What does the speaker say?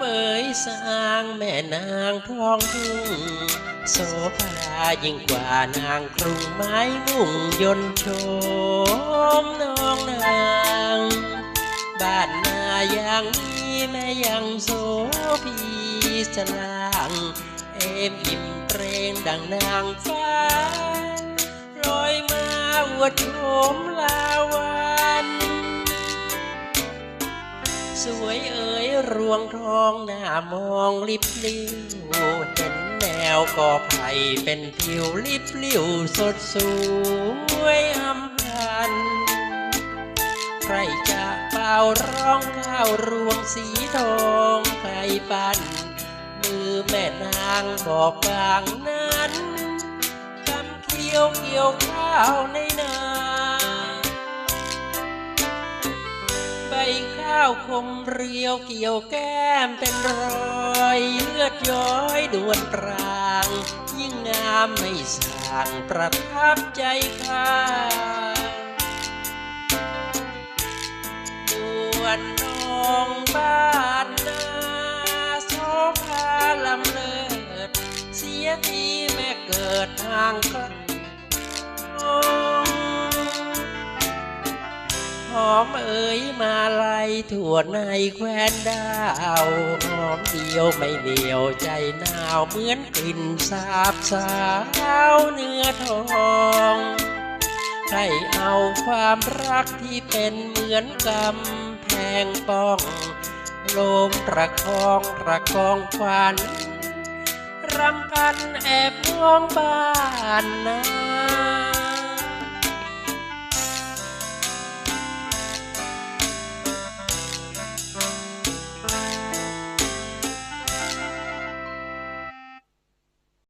เอ๋ยสร้างแม่นางทองทุ่งโสภายิ่งกว่านางกรุงไม้มุ่งยนโชมน้องนางบ้านนาอย่างนี้แม่ยังโสพีสลางเอ็มอิ่มเตรงดังนางฟ้าลอยมาอวดโฉม สวยเอ๋ยรวงทองหน้ามองลิบลิ้วเห็นแนวกอไผ่เป็นผิวลิบลิ้วสดสวยอำพันใครจะเป่าร้องข้าวรวงสีทองใครปั้นมือแม่นางบอกบางนั้นกำเกี่ยวเกี่ยวข้าวในนาาวคมเรียวเกี่ยวแก้มเป็นรอยเลือดย้อยดวนปราง ยิ่งงามไม่สั่งประทับใจข้าดวนน้องบ้านนาโสภาลำเลิศเสียทีแม่เกิดทางไกล หอมเอ๋ยมาไล่ถั่วในแควนดาวหอมเดียวไม่เหนียวใจหนาวเหมือนกลิ่นสาบสาวเนื้อทองให้เอาความรักที่เป็นเหมือนกำแพงป้องโลมประคองประคองควันรำพันแอบมองบ้านนา